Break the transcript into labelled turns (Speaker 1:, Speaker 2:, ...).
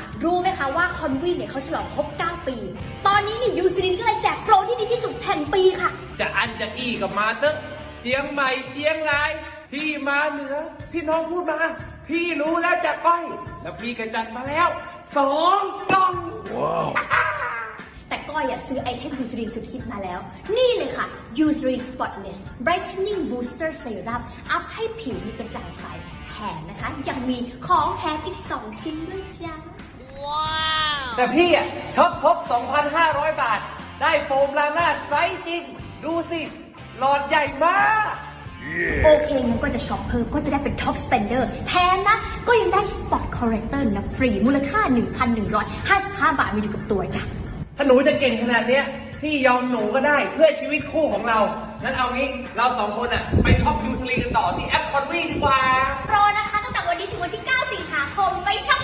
Speaker 1: คะรู้ไหมคะว่าคอนวีเนี่ยเขาฉลองครบ 9 ปี ตอนนี้เนี่ยยูซิลินก็เลยแจกโปรที่ดีที่สุดแห่งปีค่ะ
Speaker 2: จะอันจะอีกับมาเตอร์เจียงใหม่เจียงราย พี่มาเหนือพี่น้องพูดมา พี่รู้แล้วจะก้อย แล้วพี่ก็จัดมาแล้วสองกล่อง
Speaker 1: แต่ก้อยอะซื้อไอเทมยูซ r รินสุดฮิตมาแล้ว นี่เลยค่ะยูซ r ริน Spotless Brightening Booster Serum อัพให้ผิวมีกระจ่างใสแถมนะคะ ยังมีของแถมอีก 2 ชิ้นด้วยจ้า
Speaker 2: แต่พี่อะช็อปครบ 2,500 บาท ได้โฟมล้างหน้าไซส์จริง ดูสิ หลอดใหญ่มาก
Speaker 1: โอเคงั้นก็จะช็อปเพิ่มก็จะได้เป็นท็อปสเปนเดอร์แทนนะ ก็ยังได้สปอตคอร์เรคเตอร์นะฟรีมูลค่า 1,155 บาทมีอยู่กับตัวจ้ะ
Speaker 2: ถ้าหนูจะเก่งขนาดเนี้ยพี่ยอมหนูก็ได้เพื่อชีวิตคู่ของเรา งั้นเอางี้เราสองคนอะ ไปท็อปยูสลีกันต่อที่แอปคอนวีดีกว่า
Speaker 1: รอนะคะ ตั้งแต่วันนี้ถึงวันที่ 9 สิงหาคมไปช็อป